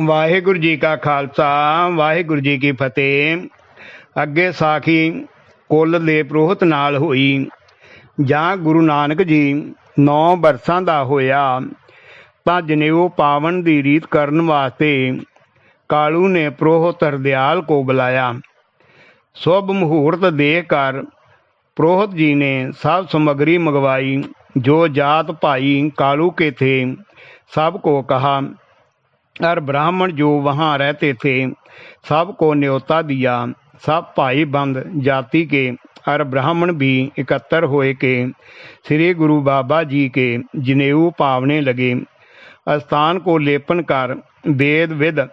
ਵਾਹਿਗੁਰੂ ਜੀ ਕਾ ਖਾਲਸਾ, ਵਾਹਿਗੁਰੂ ਜੀ ਕੀ ਫਤਿਹ। ਅੱਗੇ ਸਾਖੀ ਕੁੱਲ ਦੇ ਪ੍ਰੋਹਤ ਨਾਲ ਹੋਈ। ਜਾਂ ਗੁਰੂ ਨਾਨਕ ਜੀ 9 ਬਰਸਾਂ ਦਾ ਹੋਇਆ, ਤਾਂ ਜਨੇਊ ਪਾਵਨ ਦੀ ਰੀਤ ਕਰਨ ਵਾਸਤੇ ਕਾਲੂ ਨੇ ਪ੍ਰੋਹਤ ਹਰਦਿਆਲ ਕੋ ਬੁਲਾਇਆ। ਸੋਭ ਮਹੂਰਤ ਦੇ ਕਰ ਪ੍ਰੋਹਤ ਜੀ ਨੇ ਸਭ ਸਮਗਰੀ ਮੰਗਵਾਈ, ਜੋ ਜਾਤ ਭਾਈ ਕਾਲੂ ਕੇ ਥੇ ਸਭ ਕੋ ਕਹਾ। और ब्राह्मण जो वहाँ रहते थे, सबको न्योता दिया। सब भाई बंद जाति के और ब्राह्मण भी एकत्र हुए के। श्री गुरु बाबा जी के जनेऊ पावने लगे। स्थान को लेपन कर वेद विद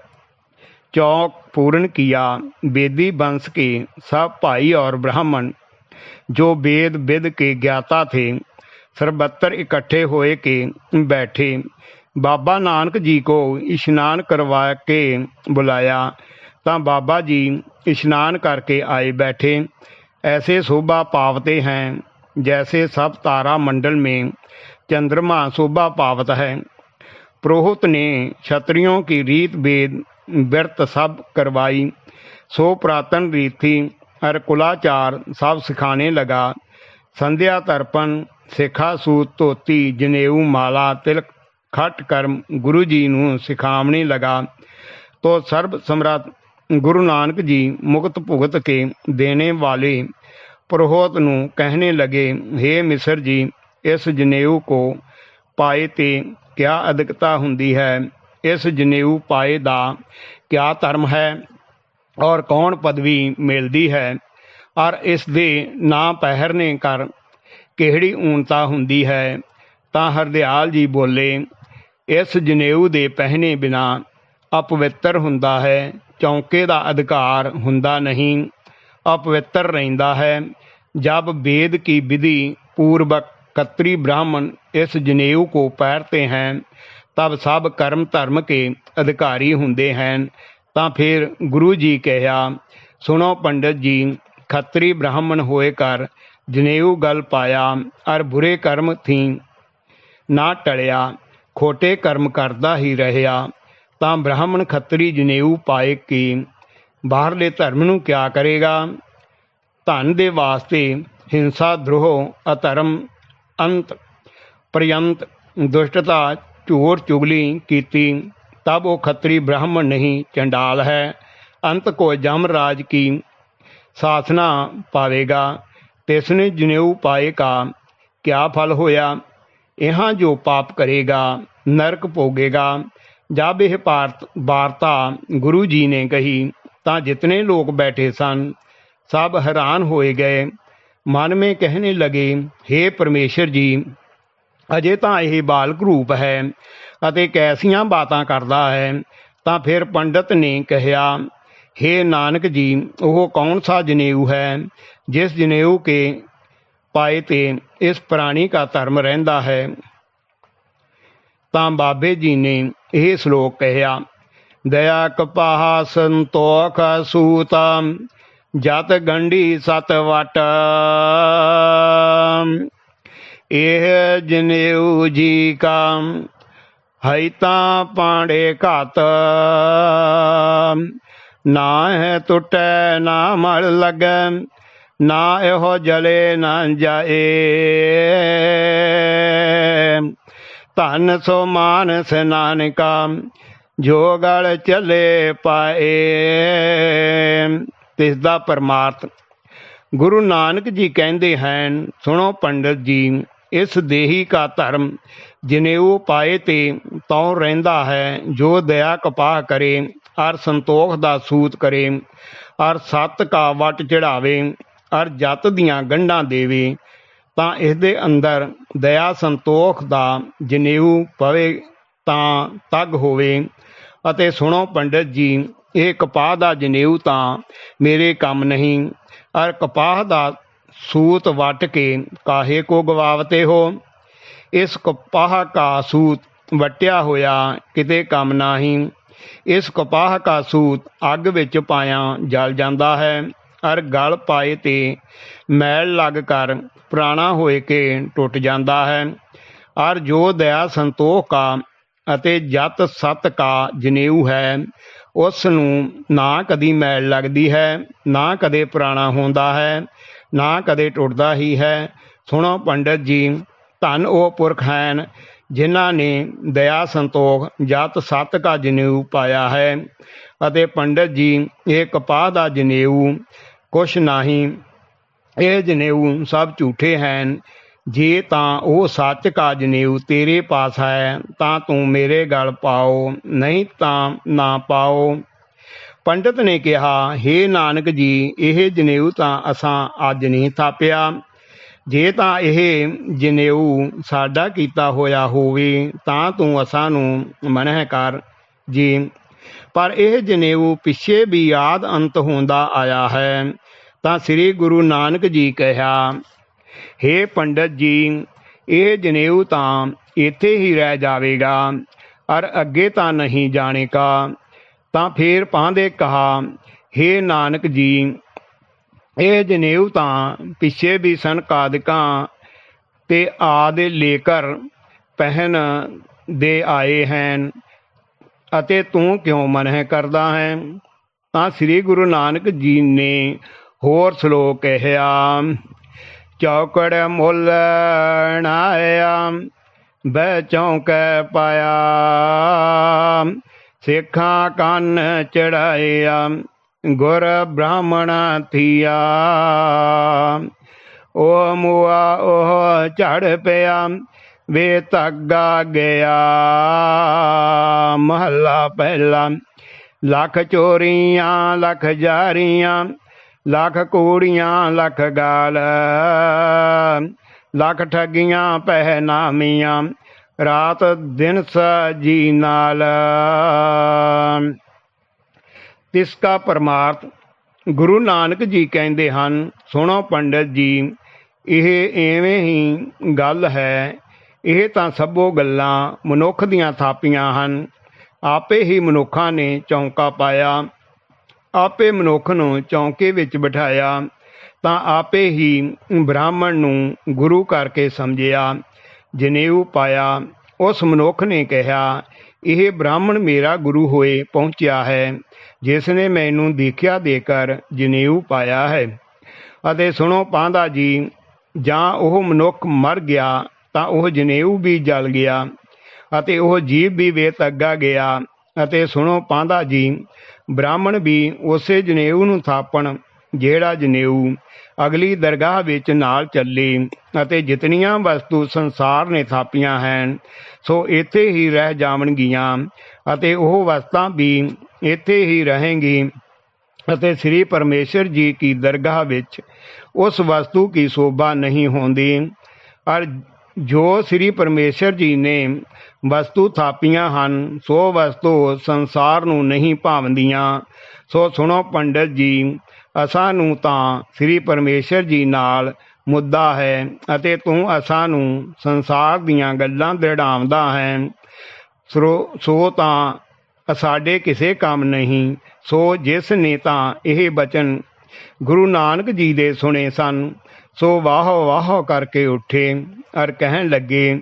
चौक पूर्ण किया। वेदी वंश के सब भाई और ब्राह्मण जो वेद विद के ज्ञाता थे, सर्वत्र इकट्ठे होए के बैठे। बाबा नानक जी को स्नान करवा के बुलाया ता बाबा जी स्नान करके आए बैठे ऐसे शोभा पावते हैं जैसे सब तारा मंडल में चंद्रमा शोभा पावत है प्रोहित ने क्षत्रियों की रीत वेद व्यर्थ सब करवाई सो पुरातन रीत थी और कुलाचार सब सिखाने लगा संध्या तर्पण सिखा सूत ਧੋਤੀ ਜਨੇਊ ਮਾਲਾ ਤਿਲਕ ਖਟ ਕਰਮ ਗੁਰੂ ਜੀ ਨੂੰ ਸਿਖਾਵਣੀ ਲਗਾ, ਤੋ ਸਰਬ ਸਮਰਤ ਗੁਰੂ ਨਾਨਕ ਜੀ ਮੁਕਤ ਭੁਗਤ ਕੇ ਦੇਣੇ ਵਾਲੇ ਪ੍ਰਹੋਤ ਨੂੰ ਕਹਿਣੇ ਲਗੇ हे ਮਿਸਰ ਜੀ, ਇਸ ਜਨੇਊ ਕੋ ਪਾਏ ਤੇ ਕਿਆ ਅਧਿਕਤਾ ਹੁੰਦੀ ਹੈ? ਇਸ ਜਨੇਊ ਪਾਏ ਦਾ ਕਿਆ ਧਰਮ ਹੈ? ਔਰ ਕੌਣ ਪਦਵੀ ਮਿਲਦੀ ਹੈ? ਔਰ ਇਸ ਦੇ ਨਾ ਪਹਿਰਨੇ ਕਰ ਕਿਹੜੀ ਊਨਤਾ ਹੁੰਦੀ ਹੈ? ਤਾਂ ਹਰਦਿਆਲ ਜੀ ਬੋਲੇ ਇਸ ਜਨੇਊ ਦੇ ਪਹਿਨੇ ਬਿਨਾ ਅਪਵਿੱਤਰ ਹੁੰਦਾ ਹੈ ਚੌਂਕੇ ਦਾ ਅਧਿਕਾਰ ਹੁੰਦਾ ਨਹੀਂ ਅਪਵਿੱਤਰ ਰਹਿੰਦਾ ਹੈ ਜਬ वेद की विधि पूर्वक कत्री ब्राह्मण इस जनेऊ को पहनते हैं तब सब कर्म धर्म के अधिकारी ਹੁੰਦੇ ਹਨ ਤਾਂ ਫਿਰ ਗੁਰੂ ਜੀ ਕਹਿਆ ਸੁਣੋ ਪੰਡਤ ਜੀ ਖੱਤਰੀ ਬ੍ਰਾਹਮਣ ਹੋਏ ਕਰ ਜਨੇਊ ਗਲ ਪਾਇਆ ਅਰ ਬੁਰੇ ਕਰਮ ਥੀ ਨਾ ਟਲਿਆ ਖੋਟੇ ਕਰਮ ਕਰਦਾ ਹੀ ਰਹਿਆ, ਤਾਂ ਬ੍ਰਾਹਮਣ ਖੱਤਰੀ ਜਨੇਊ ਪਾਏ ਕਿ, ਬਾਹਰਲੇ ਧਰਮ ਨੂੰ ਕਿਆ ਕਰੇਗਾ? ਧਨ ਦੇ ਵਾਸਤੇ ਹਿੰਸਾ, ਦਰੋਹ, ਅਧਰਮ, ਅੰਤ, ਪ੍ਰਯੰਤ, ਦੁਸ਼ਟਤਾ, ਝੂਠ, ਚੁਗਲੀ ਕੀਤੀ, ਤਬ ਉਹ ਖੱਤਰੀ ਬ੍ਰਾਹਮਣ ਨਹੀਂ, ਚੰਡਾਲ ਹੈ। ਅੰਤ ਕੋ ਜਮਰਾਜ ਕੀ ਸਾਥਨਾ ਪਾਵੇਗਾ? ਤਿਸਨੇ ਜਨੇਊ ਪਾਏ ਕਾ, ਕਿਆ ਫਲ ਹੋਇਆ? ਇਹਾਂ ਜੋ ਪਾਪ ਕਰੇਗਾ, ਨਰਕ ਭੋਗੇਗਾ। ਜਬ ਇਹ ਭਾਰਤ ਵਾਰਤਾ ਗੁਰੂ ਜੀ ਨੇ ਕਹੀ, ਤਾਂ ਜਿਤਨੇ ਲੋਕ ਬੈਠੇ ਸਨ, ਸਭ ਹੈਰਾਨ ਹੋਏ ਗਏ। ਮਨ ਮੇ ਕਹਿਣੇ ਲਗੇ हे ਪਰਮੇਸ਼ਰ ਜੀ, ਅਜੇ ਤਾਂ ਇਹ ਬਾਲਕ ਰੂਪ ਹੈ ਅਤੇ ਕੈਸੀਆਂ ਬਾਤਾਂ ਕਰਦਾ ਹੈ। ਤਾਂ ਫਿਰ ਪੰਡਤ ਨੇ ਕਿਹਾ हे ਨਾਨਕ ਜੀ, ਉਹ ਕੌਣ ਸਾ ਜਨੇਊ ਹੈ, ਜਿਸ ਜਨੇਊ ਕੇ ਪਾਏ ਤੇ ਇਸ ਪ੍ਰਾਣੀ ਦਾ ਧਰਮ ਰਹਿੰਦਾ ਹੈ। ਤਾਂ ਬਾਬੇ ਜੀ ਨੇ ਇਹ ਸ਼ਲੋਕ ਕਹਿਆ ਦਇਆ ਕਪਾਹ ਸੰਤੋਖ ਸੂਤਾ, ਜਤ ਗੰਢੀ ਸਤ ਵਟ। ਇਹ ਜਨੇਊ ਜੀ ਕਾ ਹੈ ਤਾਂ ਪਾਂਡੇ ਘਾਤ। ਨਾ ਹੈ ਟੁੱਟੈ ਨਾ ਮਲ ਲੱਗੈ ਨਾ ਇਹੋ ਜਲੇ ਨਾ ਜਾਏ। ਧਨ ਸੋ ਮਾਨਸ ਨਾਨਕਾ, ਜੋ ਗਲ ਚਲੇ ਪਾਏ। ਤਿਸ ਦਾ ਪਰਮਾਰਥ ਗੁਰੂ ਨਾਨਕ ਜੀ ਕਹਿੰਦੇ ਹਨ, ਸੁਣੋ ਪੰਡਤ ਜੀ, ਇਸ ਦੇਹੀ ਕਾ ਧਰਮ ਜਨੇਊ ਪਾਏ ਤੇ ਤਉ ਰਹਿੰਦਾ ਹੈ, ਜੋ ਦਇਆ ਕਪਾਹ ਕਰੇ ਔਰ ਸੰਤੋਖ ਦਾ ਸੂਤ ਕਰੇ ਔਰ ਸਤ ਕਾ ਵਟ ਚੜਾਵੇ। ਅਰ ਜਤ ਦੀਆਂ ਗੰਢਾਂ ਦੇਵੇ, ਤਾਂ ਇਸ ਦੇ ਅੰਦਰ ਦਇਆ ਸੰਤੋਖ ਦਾ ਜਨੇਊ ਪਵੇ ਤਾਂ ਤਗ ਹੋਵੇ। ਅਤੇ ਸੁਣੋ ਪੰਡਤ ਜੀ, ਇਹ ਕਪਾਹ ਦਾ ਜਨੇਊ ਤਾਂ ਮੇਰੇ ਕੰਮ ਨਹੀਂ ਔਰ ਕਪਾਹ ਦਾ ਸੂਤ ਵਟ ਕੇ ਕਾਹੇ ਕੋ ਗਵਾਵਤੇ ਹੋ? ਇਸ ਕਪਾਹ ਕਾ ਸੂਤ ਵਟਿਆ ਹੋਇਆ ਕਿਤੇ ਕੰਮ ਨਹੀਂ, ਇਸ ਕਪਾਹ ਕਾ ਸੂਤ ਅੱਗ ਵਿੱਚ ਪਾਇਆ ਜਲ ਜਾਂਦਾ ਹੈ। ਔਰ ਗਲ ਪਾਏ ਤੇ ਮੈਲ ਲੱਗ ਕਰ ਪੁਰਾਣਾ ਹੋਏ ਕੇ ਟੁੱਟ ਜਾਂਦਾ ਹੈ। ਔਰ ਜੋ ਦਇਆ ਸੰਤੋਖ ਕਾ ਅਤੇ ਜਤ ਸਤ ਕਾ ਜਨੇਊ ਹੈ, ਉਸ ਨੂੰ ਨਾ ਕਦੀ ਮੈਲ ਲੱਗਦੀ ਹੈ, ਨਾ ਕਦੇ ਪੁਰਾਣਾ ਹੁੰਦਾ ਹੈ, ਨਾ ਕਦੇ ਟੁੱਟਦਾ ਹੀ ਹੈ। ਸੁਣੋ ਪੰਡਤ ਜੀ, ਧੰਨ ਉਹ ਪੁਰਖ ਹਨ ਜਿਨ੍ਹਾਂ ਨੇ ਦਇਆ ਸੰਤੋਖ, ਜਤ ਸਤ ਕਾ ਜਨੇਊ ਪਾਇਆ ਹੈ। ਅਤੇ ਪੰਡਤ ਜੀ, ਇਹ ਕਪਾਹ ਦਾ ਜਨੇਊ ਕੁਛ ਨਹੀਂ। ਇਹ ਜਨੇਊ ਸਭ ਝੂਠੇ ਹਨ। ਜੇ ਤਾਂ ਉਹ ਸੱਚ ਕਾ ਜਨੇਊ ਤੇਰੇ ਪਾਸ ਹੈ, ਤਾਂ ਤੂੰ ਮੇਰੇ ਗਲ ਪਾਓ, ਨਹੀਂ ਤਾਂ ਨਾ ਪਾਓ। ਪੰਡਤ ਨੇ ਕਿਹਾ हे ਨਾਨਕ ਜੀ, ਇਹ ਜਨੇਊ ਤਾਂ ਅਸਾਂ ਅੱਜ ਨਹੀਂ ਥਾਪਿਆ। ਜੇ ਤਾਂ ਇਹ ਜਨੇਊ ਸਾਡਾ ਕੀਤਾ ਹੋਇਆ ਹੋਵੇ, ਤਾਂ ਤੂੰ ਅਸਾਂ ਨੂੰ ਮਨਹਿ ਕਰ। ਜੀ ਪਰ ਇਹ ਜਨੇਊ ਪਿੱਛੇ ਵੀ ਯਾਦ ਅੰਤ ਹੁੰਦਾ ਆਇਆ ਹੈ। ਤਾਂ ਸ੍ਰੀ ਗੁਰੂ ਨਾਨਕ ਜੀ ਕਿਹਾ हे ਪੰਡਤ ਜੀ, ਇਹ ਜਨੇਊ ਤਾਂ ਇੱਥੇ ਹੀ ਰਹਿ ਜਾਵੇਗਾ, ਅਰ ਅੱਗੇ ਤਾਂ ਨਹੀਂ ਜਾਣੇਗਾ। ਤਾਂ ਫੇਰ ਪਾਂਦੇ ਕਹਾ हे ਨਾਨਕ ਜੀ, ਇਹ ਜਨੇਊ ਤਾਂ ਪਿੱਛੇ ਵੀ ਸੰਕਾਦਿਕਾਂ ਤੇ ਆਦ ਲੇਕਰ ਪਹਿਨ ਦੇ ਆਏ ਹਨ। ਅਤੇ ਤੂੰ ਕਿਉਂ ਮਨਹਿ ਕਰਦਾ ਹੈ? ਤਾਂ ਸ੍ਰੀ ਗੁਰੂ ਨਾਨਕ ਜੀ ਨੇ ਹੋਰ ਸ਼ਲੋਕ ਕਹਿਆ ਚੌਕੜ ਮੁੱਲ ਨਾਇਆ ਬੈ ਚੌਂਕੈ ਪਾਇਆ, ਸਿੱਖਾਂ ਕੰਨ ਚੜਾਇਆ, ਗੁਰ ਬ੍ਰਾਹਮਣ ਥੀਆ। ਓ ਮੁਆ ਉਹ ਝੜ ਪਿਆ ਵੇ ਤੱਗਾ ਗਿਆ। ਮਹੱਲਾ ਪਹਿਲਾ। ਲੱਖ ਚੋਰੀਆਂ, ਲੱਖ ਜਾਰੀਆਂ, ਲੱਖ ਕੂੜੀਆਂ, ਲੱਖ ਗਾਲ। ਲੱਖ ਠੱਗੀਆਂ, ਪਹਿਨਾਮੀਆਂ। ਰਾਤ ਦਿਨ ਸਜੀ ਨਾਲ। ਤਿਸ ਕਾ ਪਰਮਾਰਥ ਗੁਰੂ ਨਾਨਕ ਜੀ ਕਹਿੰਦੇ ਹਨ, ਸੁਣੋ ਪੰਡਤ ਜੀ, ਇਹ ਐਵੇਂ ਹੀ ਗੱਲ ਹੈ ਇਹ ਤਾਂ ਸਭੋ ਗੱਲਾਂ ਮਨੁੱਖ ਦੀਆਂ ਥਾਪੀਆਂ ਹਨ। ਆਪੇ ਹੀ ਮਨੁੱਖਾਂ ਨੇ ਚੌਂਕਾ ਪਾਇਆ। ਆਪੇ ਮਨੁੱਖ ਨੂੰ ਚੌਂਕੇ ਵਿੱਚ ਬਿਠਾਇਆ। ਤਾਂ ਆਪੇ ਹੀ ਬ੍ਰਾਹਮਣ ਨੂੰ ਗੁਰੂ ਕਰਕੇ ਸਮਝਿਆ। ਜਨੇਊ ਪਾਇਆ। ਉਸ ਮਨੁੱਖ ਨੇ ਕਿਹਾ, ਇਹ ਬ੍ਰਾਹਮਣ ਮੇਰਾ ਗੁਰੂ ਹੋਏ ਪਹੁੰਚਿਆ ਹੈ। ਜਿਸ ਨੇ ਮੈਨੂੰ ਦੇਖਿਆ ਦੇकर ਜਨੇਊ ਪਾਇਆ ਹੈ। ਅਤੇ ਸੁਣੋ ਪਾਂਦਾ ਜੀ, ਜਾਂ ਉਹ ਮਨੁੱਖ ਮਰ ਗਿਆ ਤਾਂ ਉਹ ਜਨੇਊ ਵੀ ਜਲ ਗਿਆ ਅਤੇ ਉਹ ਜੀਵ ਵੀ ਵੇਤੱਗਾ ਗਿਆ ਅਤੇ ਸੁਣੋ ਪਾਂਦਾ ਜੀ, ਬ੍ਰਾਹਮਣ ਵੀ ਉਸੇ ਜਨੇਊ ਨੂੰ ਥਾਪਣ, ਜਿਹੜਾ ਜਨੇਊ ਅਗਲੀ ਦਰਗਾਹ ਵਿੱਚ ਨਾਲ ਚੱਲੀ ਅਤੇ ਜਿਤਨੀਆਂ ਵਸਤੂ ਸੰਸਾਰ ਨੇ ਥਾਪੀਆਂ ਹਨ, ਸੋ ਇੱਥੇ ਹੀ ਰਹਿ ਜਾਵਣਗੀਆਂ ਅਤੇ ਉਹ ਵਸਤਾਂ ਵੀ ਇੱਥੇ ਹੀ ਰਹੇਗੀ ਅਤੇ ਸ੍ਰੀ ਪਰਮੇਸ਼ਰ ਜੀ ਕੀ ਦਰਗਾਹ ਵਿੱਚ ਉਸ ਵਸਤੂ ਕੀ ਸ਼ੋਭਾ ਨਹੀਂ ਹੁੰਦੀ। ਔਰ ਜੋ ਸ੍ਰੀ ਪਰਮੇਸ਼ਰ ਜੀ ਨੇ ਵਸਤੂ ਥਾਪੀਆਂ ਹਨ, ਸੋ ਵਸਤੂ ਸੰਸਾਰ ਨੂੰ ਨਹੀਂ ਭਾਵੰਦੀਆਂ। ਸੋ ਸੁਣੋ ਪੰਡਤ ਜੀ, ਅਸਾਂ ਨੂੰ ਤਾਂ ਸ੍ਰੀ ਪਰਮੇਸ਼ਰ ਜੀ ਨਾਲ ਮੁੱਦਾ ਹੈ ਅਤੇ ਤੂੰ ਅਸਾਂ ਨੂੰ ਸੰਸਾਰ ਦੀਆਂ ਗੱਲਾਂ ਦ੍ਰਿੜਾਉਂਦਾ ਹੈ। ਸੋ ਸੋ ਤਾਂ ਸਾਡੇ ਕਿਸੇ ਕੰਮ ਨਹੀਂ, ਸੋ ਜਿਸ ਨੇ ਤਾਂ ਇਹ ਬਚਨ ਗੁਰੂ ਨਾਨਕ ਜੀ ਦੇ ਸੁਣੇ ਸਨ। ਸੋ ਵਾਹ ਵਾਹ ਕਰਕੇ ਉੱਠੇ ਔਰ ਕਹਿਣ ਲੱਗੇ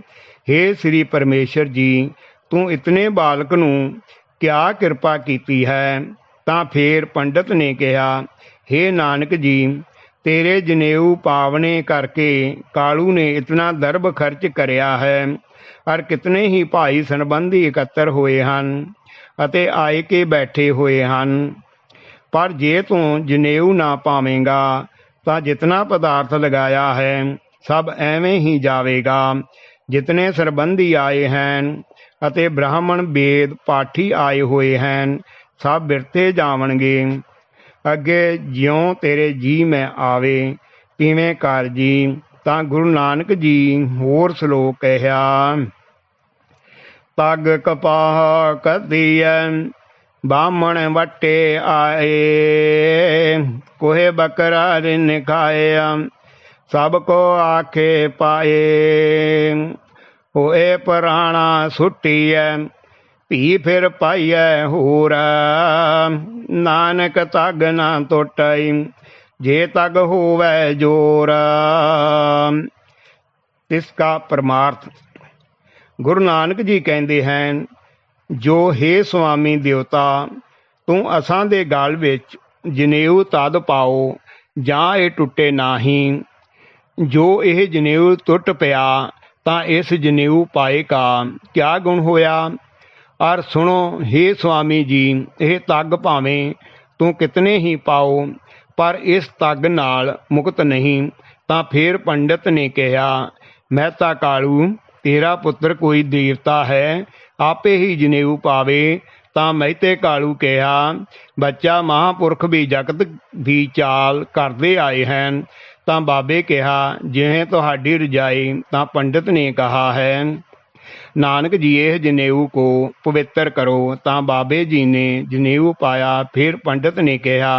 हे ਸ੍ਰੀ ਪਰਮੇਸ਼ਰ ਜੀ, ਤੂੰ ਇਤਨੇ ਬਾਲਕ ਨੂੰ ਕਿਆ ਕਿਰਪਾ ਕੀਤੀ ਹੈ? ਤਾਂ ਫੇਰ ਪੰਡਤ ਨੇ ਕਿਹਾ हे ਨਾਨਕ ਜੀ, ਤੇਰੇ ਜਨੇਊ ਪਾਵਨੇ ਕਰਕੇ ਕਾਲੂ ਨੇ ਇਤਨਾ ਦਰਬ ਖਰਚ ਕਰਿਆ ਹੈ ਔਰ ਕਿਤਨੇ ਹੀ ਭਾਈ ਸੰਬੰਧੀ ਇਕੱਤਰ ਹੋਏ ਹਨ ਅਤੇ ਆਏ ਕੇ ਬੈਠੇ ਹੋਏ ਹਨ। ਪਰ ਜੇ ਤੂੰ ਜਨੇਊ ਨਾ ਪਾਵੇਂਗਾ ਤਾਂ ਜਿਤਨਾ ਪਦਾਰਥ ਲਗਾਇਆ ਹੈ, ਸਭ ਐਵੇਂ ਹੀ ਜਾਵੇਗਾ, ਜਿਤਨੇ ਸਰਬੰਧੀ ਆਏ ਹਨ ਅਤੇ ਬ੍ਰਾਹਮਣ ਵੇਦ ਪਾਠੀ ਆਏ ਹੋਏ ਹਨ, ਸਭ ਬਿਰਤੇ ਜਾਵਣਗੇ। ਅੱਗੇ ਜਿਉਂ ਤੇਰੇ ਜੀ ਮੈਂ ਆਵੇ ਤਿਵੇਂ ਕਰ ਜੀ? ਤਾਂ ਗੁਰੂ ਨਾਨਕ ਜੀ ਹੋਰ ਸ਼ਲੋਕ ਕਹਿਆ, ਤਗ ਕਪਾਹ ਕਦੀਐ ਬਾਮਣ ਵਟੇ ਆਏ, ਕੋਹੇ ਬਕਰਾ ਰਿਨ ਖਾਇਆ, ਸਭ ਕੋ ਆਖੇ ਪਾਏ। ਹੋਏ ਪੁਰਾਣਾ ਸੁਟੀਐ, ਭੀ ਫਿਰ ਪਾਈਐ ਹੋਰ। ਨਾਨਕ ਤਗ ਨਾ ਟੁੱਟਈ ਜੇ ਤਗ ਹੋਵੇ ਜੋਰ। ਤਿਸ ਕਾ ਪਰਮਾਰਥ ਗੁਰੂ ਨਾਨਕ ਜੀ ਕਹਿੰਦੇ ਹਨ ਜੋ हे ਸੁਆਮੀ ਦੇਵਤਾ, ਤੂੰ ਅਸਾਂ ਦੇ ਗਲ ਵਿੱਚ ਜਨੇਊ ਤਦ ਪਾਓ, ਜਾਂ ਇਹ ਟੁੱਟੇ ਨਾਹੀਂ। ਜੋ ਇਹ ਜਨੇਊ ਟੁੱਟ ਪਿਆ, ਤਾਂ ਇਸ ਜਨੇਊ ਪਾਏ ਕਾ, ਕਿਆ ਗੁਣ ਹੋਇਆ? ਔਰ ਸੁਣੋ हे ਸੁਆਮੀ ਜੀ, ਇਹ ਤੱਗ ਭਾਵੇਂ ਤੂੰ ਕਿਤਨੇ ਹੀ ਪਾਓ, ਪਰ ਇਸ ਤੱਗ ਨਾਲ ਮੁਕਤ ਨਹੀਂ, ਤਾਂ ਫੇਰ ਪੰਡਤ ਨੇ ਕਿਹਾ, ਮਹਿਤਾ ਕਾਲੂ, ਤੇਰਾ ਪੁੱਤਰ ਕੋਈ ਦੇਵਤਾ ਹੈ ਆਪੇ ਹੀ ਜਨੇਊ ਪਾਵੇ, ਤਾਂ ਮਹਿਤੇ ਕਾਲੂ ਕਿਹਾ, ਬੱਚਾ ਮਹਾਪੁਰਖ ਵੀ ਜਗਤ ਦੀ ਚਾਲ ਕਰਦੇ ਆਏ ਹਨ। ਤਾਂ ਬਾਬੇ ਕਿਹਾ, ਜਿਵੇਂ ਤੁਹਾਡੀ ਰਜਾਈ, ਤਾਂ ਪੰਡਿਤ ਨੇ ਕਹਾ ਹੈ ਨਾਨਕ ਜੀ ਇਹ ਜਨੇਊ ਕੋ, ਪਵਿੱਤਰ ਕਰੋ, ਤਾਂ ਬਾਬੇ ਜੀ ਨੇ ਜਨੇਊ ਪਾਇਆ, ਫਿਰ ਪੰਡਤ ਨੇ ਕਿਹਾ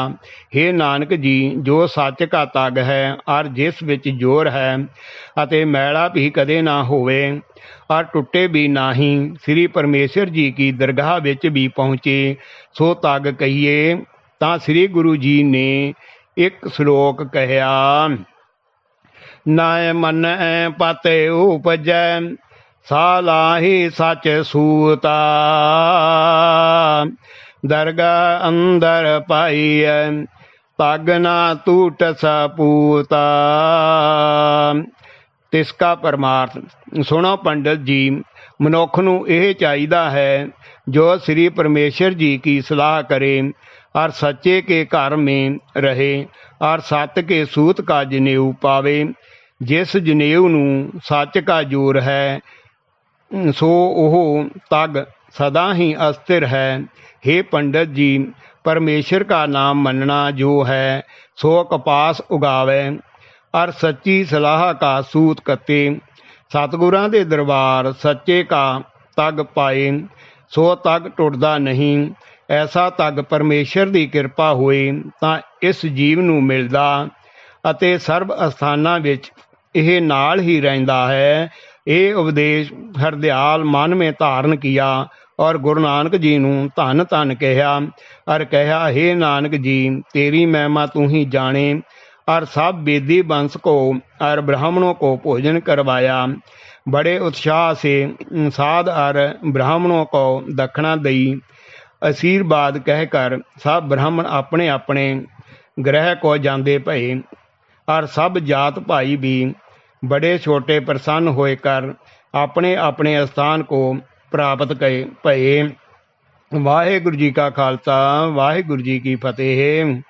हे ਨਾਨਕ ਜੀ, ਜੋ ਸੱਚ ਕਾ ਤਗ ਹੈ ਔਰ ਜਿਸ ਵਿੱਚ ਜੋਰ ਹੈ, ਅਤੇ ਮੈਲਾ ਵੀ ਕਦੇ ਨਾ ਹੋਵੇ ਔਰ ਟੁੱਟੇ ਵੀ ਨਹੀਂ, ਸ੍ਰੀ ਪਰਮੇਸ਼ਰ ਜੀ ਕੀ ਦਰਗਾਹ ਵਿੱਚ ਵੀ ਪਹੁੰਚੇ, ਸੋ ਤਗ ਕਹੀਏ, ਤਾਂ ਸ੍ਰੀ ਗੁਰੂ ਜੀ ਨੇ ਇੱਕ ਸ਼ਲੋਕ ਕਹਿਆ, ਨਾਇ ਮਨੈ ਪਤਿ ਉਪਜੈ ਸਾਲਾਹੀ ਸਚ ਸੂਤਾ ਦਰਗਾ ਅੰਦਰ ਪਾਈਐ ਤਗ ਨਾ ਟੂਟ ਸਪੂਤਾ ਤਿਸ ਕਾ ਪਰਮਾਰਥ ਸੁਣੋ ਪੰਡਤ ਜੀ ਮਨੁੱਖ ਨੂੰ ਇਹ ਚਾਹੀਦਾ ਹੈ ਜੋ ਸ੍ਰੀ ਪਰਮੇਸ਼ਰ ਜੀ ਕੀ ਸਲਾਹ करे और सच्चे के घर में रहे और सत्य के सूत का जनेऊ पावे जिस जनेऊ ਨੂੰ ਸੱਚ ਕਾ ਜੋਰ ਹੈ ਸੋ ਉਹ ਤਗ ਸਦਾ ਹੀ ਅਸਥਿਰ ਹੈ हे पंडित जी परमेश्वर का नाम मनना जो है सो कपास उगावे और सच्ची सलाह का सूत कते ਸਤਿਗੁਰਾਂ ਦੇ ਦਰਬਾਰ ਸੱਚੇ ਕਾ ਤਗ ਪਾਏ ਸੋ ਤਗ ਟੁੱਟਦਾ ਨਹੀਂ ਐਸਾ ਤਗ ਪਰਮੇਸ਼ਰ ਦੀ ਕਿਰਪਾ ਹੋਏ ਤਾਂ ਇਸ ਜੀਵ ਨੂੰ ਮਿਲਦਾ ਅਤੇ ਸਰਬ ਅਸਥਾਨਾਂ ਵਿੱਚ ਇਹ ਨਾਲ ਹੀ ਰਹਿੰਦਾ ਹੈ ਇਹ ਉਪਦੇਸ਼ ਹਰਦਿਆਲ ਮਨ ਮੇ ਧਾਰਨ ਕੀਆ ਔਰ ਗੁਰੂ ਨਾਨਕ ਜੀ ਨੂੰ ਧੰਨ ਧੰਨ ਕਿਹਾ ਔਰ ਕਹਿਆ हे ਨਾਨਕ ਜੀ तेरी महिमा तू ही जाने और सब वेदी वंश को और ब्राह्मणों को भोजन करवाया बड़े उत्साह से साध और ब्राह्मणों को दक्षिणा दई आशीर्वाद कहकर सब ब्राह्मण अपने अपने ग्रह को जाते भये और सब जात भाई भी बड़े छोटे प्रसन्न होकर अपने अपने स्थान को प्राप्त कए भये वाहिगुरु जी का खालसा वाहिगुरु जी की फतेह